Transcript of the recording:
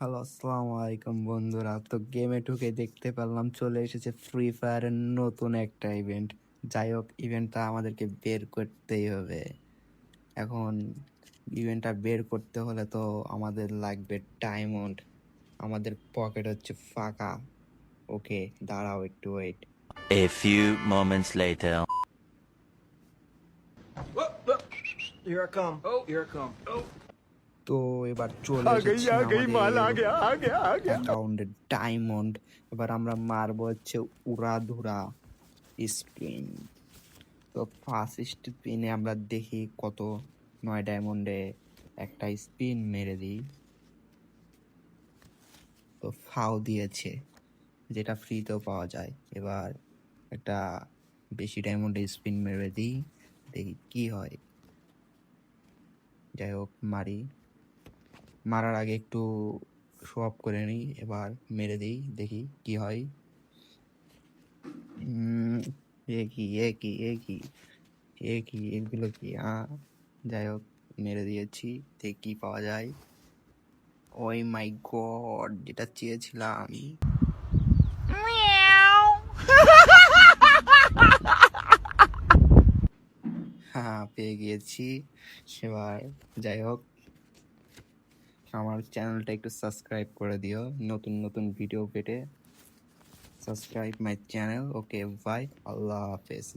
Hello আসসালামু আলাইকুম বন্ধুরা তো গেমে ঢুকে দেখতে পেলাম চলে এসেছে ফ্রি ফায়ারের নতুন একটা ইভেন্ট যাই হোক ইভেন্টটা আমাদেরকে বের করতেই হবে এখন ইভেন্টটা বের করতে হলে তো আমাদের লাগবে ডায়মন্ড আমাদের পকেট হচ্ছে ফাঁকা ওকে দাঁড়াও একটু wait A few moments later. Here I come. Oh, here I come. Oh. তো এবার চলে অ্যাকাউন্টে ডায়মন্ড। এবার আমরা মারবো হচ্ছে উড়াধুরা স্পিন। তো ফার্স্ট স্পিনে আমরা দেখি কত নয় ডায়মন্ডে একটা স্পিন মেরে দিই। তো ফাও দিয়েছে যেটা ফ্রিতেও পাওয়া যায়। এবার একটা বেশি ডায়মন্ডে স্পিন মেরে দিই দেখি কি হয়। যাই হোক মারি। মারার আগে একটু শো অফ করে নিই এবার মেরে দিই দেখি কি হয়। এ কি এ কি এ কি এ কি এগুলো কি? আ যাই হোক মেরে দিয়েছি দেখি কি পাওয়া যায়। ওই মাই গড যেটা চেয়েছিলাম হ্যাঁ পেয়ে গিয়েছি। এবার যাই হোক আমার চ্যানেলটা একটু সাবস্ক্রাইব করে দিও। নতুন নতুন ভিডিও পেতে subscribe my channel okay bye আল্লাহ হাফেজ।